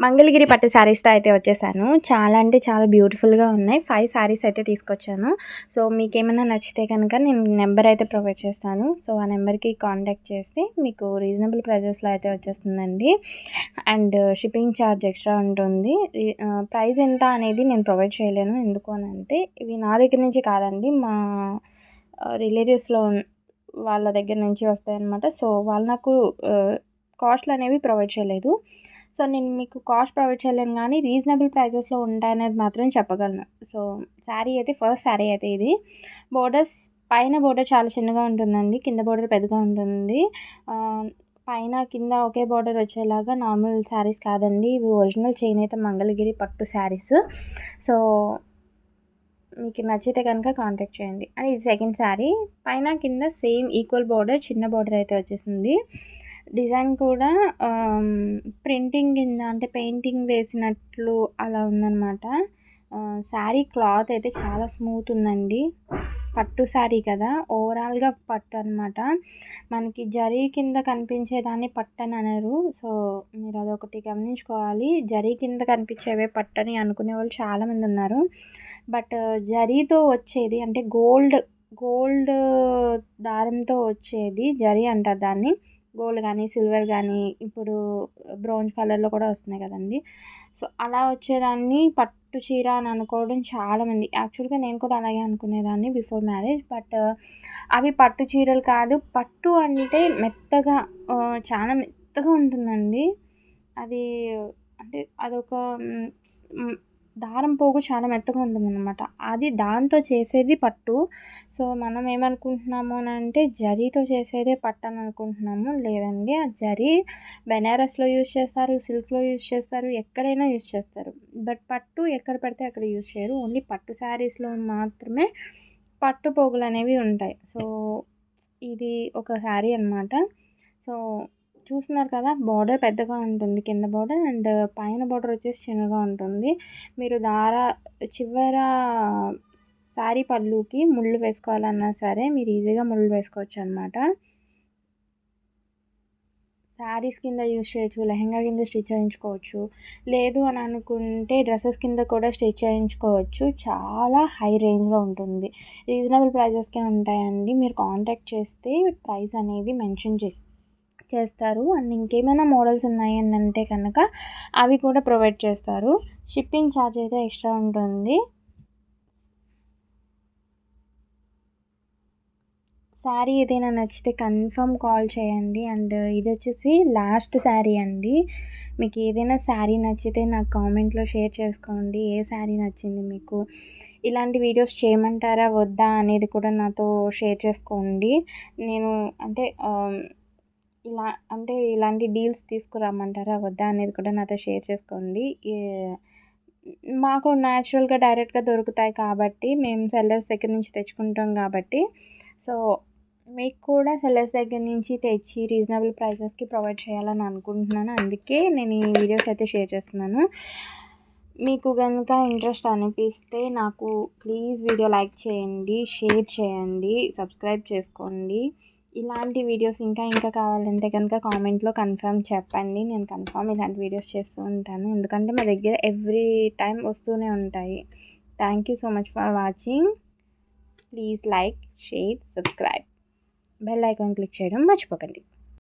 మంగళగిరి పట్టు శారీస్తో అయితే వచ్చేసాను. చాలా అంటే చాలా బ్యూటిఫుల్గా ఉన్నాయి. ఫైవ్ శారీస్ అయితే తీసుకొచ్చాను. సో మీకు ఏమైనా నచ్చితే కనుక నేను నెంబర్ అయితే ప్రొవైడ్ చేస్తాను. సో ఆ నెంబర్కి కాంటాక్ట్ చేస్తే మీకు రీజనబుల్ ప్రైజెస్లో అయితే వచ్చేస్తుందండి. అండ్ షిప్పింగ్ ఛార్జ్ ఎక్స్ట్రా ఉంటుంది. ప్రైస్ ఎంత అనేది నేను ప్రొవైడ్ చేయలేను. ఎందుకు అని అంటే ఇవి నా దగ్గర నుంచి కాదండి. మా రిలేటివ్స్లో వాళ్ళ దగ్గర నుంచి వస్తాయన్నమాట. సో వాళ్ళు నాకు కాస్ట్లు అనేవి ప్రొవైడ్ చేయలేదు. సో నేను మీకు కాస్ట్ ప్రొవైడ్ చేయలేను కానీ రీజనబుల్ ప్రైజెస్లో ఉంటాయనేది మాత్రం చెప్పగలను. సో శారీ అయితే ఫస్ట్ శారీ అయితే ఇది. బోర్డర్స్ పైన బోర్డర్ చాలా చిన్నగా ఉంటుందండి కింద బోర్డర్ పెద్దగా ఉంటుంది. పైన కింద ఒకే బార్డర్ వచ్చేలాగా నార్మల్ శారీస్ కాదండి. ఇవి ఒరిజినల్ చైన్ అయితే మంగళగిరి పట్టు శారీస్. సో మీకు నచ్చితే కనుక కాంటాక్ట్ చేయండి. అండ్ ఇది సెకండ్ శారీ. పైన కింద సేమ్ ఈక్వల్ బార్డర్ చిన్న బార్డర్ అయితే వచ్చేసింది. డిజైన్ కూడా ప్రింటింగ్ కింద అంటే పెయింటింగ్ వేసినట్లు అలా ఉందన్నమాట. శారీ క్లాత్ అయితే చాలా స్మూత్ ఉందండి. పట్టు శారీ కదా ఓవరాల్గా పట్టు అనమాట మనకి జరీ కింద కనిపించేదాన్ని పట్టు అని అనరు. సో మీరు అదొకటి గమనించుకోవాలి. జరీ కింద కనిపించేవే పట్టని అనుకునే వాళ్ళు చాలామంది ఉన్నారు. బట్ జరీతో వచ్చేది అంటే గోల్డ్ గోల్డ్ దారంతో వచ్చేది జరీ అంటారు దాన్ని. గోల్డ్ కానీ సిల్వర్ కానీ ఇప్పుడు బ్రౌన్ కలర్లో కూడా వస్తున్నాయి కదండి. సో అలా వచ్చేదాన్ని పట్టు చీర అని అనుకోవడం చాలామంది యాక్చువల్గా నేను కూడా అలాగే అనుకునేదాన్ని బిఫోర్ మ్యారేజ్. బట్ అవి పట్టు చీరలు కాదు. పట్టు అంటే మెత్తగా చాలా మెత్తగా ఉంటుందండి. అది అంటే అదొక దారం పోగు చాలా మెత్తగా ఉంటుందన్నమాట అది దాంతో చేసేది పట్టు. సో మనం ఏమనుకుంటున్నాము అని అంటే జరీతో చేసేదే పట్టు అని అనుకుంటున్నాము లేదండి ఆ జరీ బెనారస్లో యూజ్ చేస్తారు సిల్క్లో యూజ్ చేస్తారు ఎక్కడైనా యూజ్ చేస్తారు. బట్ పట్టు ఎక్కడ పడితే అక్కడ యూజ్ చేయరు. ఓన్లీ పట్టు శారీస్లో మాత్రమే పట్టు పోగులు అనేవి ఉంటాయి. సో ఇది ఒక శారీ అనమాట సో చూస్తున్నారు కదా బార్డర్ పెద్దగా ఉంటుంది కింద బార్డర్ అండ్ పైన బార్డర్ వచ్చేసి చిన్నగా ఉంటుంది. మీరు దార చివర శారీ పళ్ళుకి ముళ్ళు వేసుకోవాలన్నా సరే మీరు ఈజీగా ముళ్ళు వేసుకోవచ్చు అనమాట శారీస్ కింద యూజ్ చేయొచ్చు లెహంగా కింద స్టిచ్ చేయించుకోవచ్చు. లేదు అని అనుకుంటే డ్రెస్సెస్ కింద కూడా స్టిచ్ చేయించుకోవచ్చు. చాలా హై రేంజ్లో ఉంటుంది. రీజనబుల్ ప్రైజెస్కే ఉంటాయండి. మీరు కాంటాక్ట్ చేస్తే ప్రైస్ అనేది మెన్షన్ చేసి చేస్తారు. అండ్ ఇంకేమైనా మోడల్స్ ఉన్నాయి అని అంటే కనుక అవి కూడా ప్రొవైడ్ చేస్తారు. షిప్పింగ్ ఛార్జ్ అయితే ఎక్స్ట్రా ఉంటుంది. శారీ ఏదైనా నచ్చితే కన్ఫర్మ్ కాల్ చేయండి. అండ్ ఇది వచ్చేసి లాస్ట్ శారీ అండి. మీకు ఏదైనా శారీ నచ్చితే నాకు కామెంట్లో షేర్ చేసుకోండి. ఏ శారీ నచ్చింది మీకు? ఇలాంటి వీడియోస్ చేయమంటారా? వద్దా? అనేది కూడా నాతో షేర్ చేసుకోండి. నేను అంటే ఇలా అంటే ఇలాంటి డీల్స్ తీసుకురమ్మంటారా వద్దా అనేది కూడా నాతో షేర్ చేసుకోండి. మాకు న్యాచురల్గా డైరెక్ట్గా దొరుకుతాయి కాబట్టి మేము సెల్లర్స్ దగ్గర నుంచి తెచ్చుకుంటాం కాబట్టి. సో మీకు కూడా సెల్లర్స్ దగ్గర నుంచి తెచ్చి రీజనబుల్ ప్రైసెస్కి ప్రొవైడ్ చేయాలని అనుకుంటున్నాను. అందుకే నేను ఈ వీడియోస్ అయితే షేర్ చేస్తున్నాను. మీకు కనుక ఇంట్రెస్ట్ అనిపిస్తే నాకు ప్లీజ్ వీడియో లైక్ చేయండి షేర్ చేయండి సబ్స్క్రైబ్ చేసుకోండి. ఇలాంటి వీడియోస్ ఇంకా ఇంకా కావాలంటే కనుక కామెంట్లో కన్ఫర్మ్ చెప్పండి. నేను కన్ఫర్మ్ ఇలాంటి వీడియోస్ చేస్తూ ఉంటాను. ఎందుకంటే మా దగ్గర ఎవ్రీ టైం వస్తూనే ఉంటాయి. Thank you so much for watching please like share subscribe bell icon click చేయడం మర్చిపోకండి.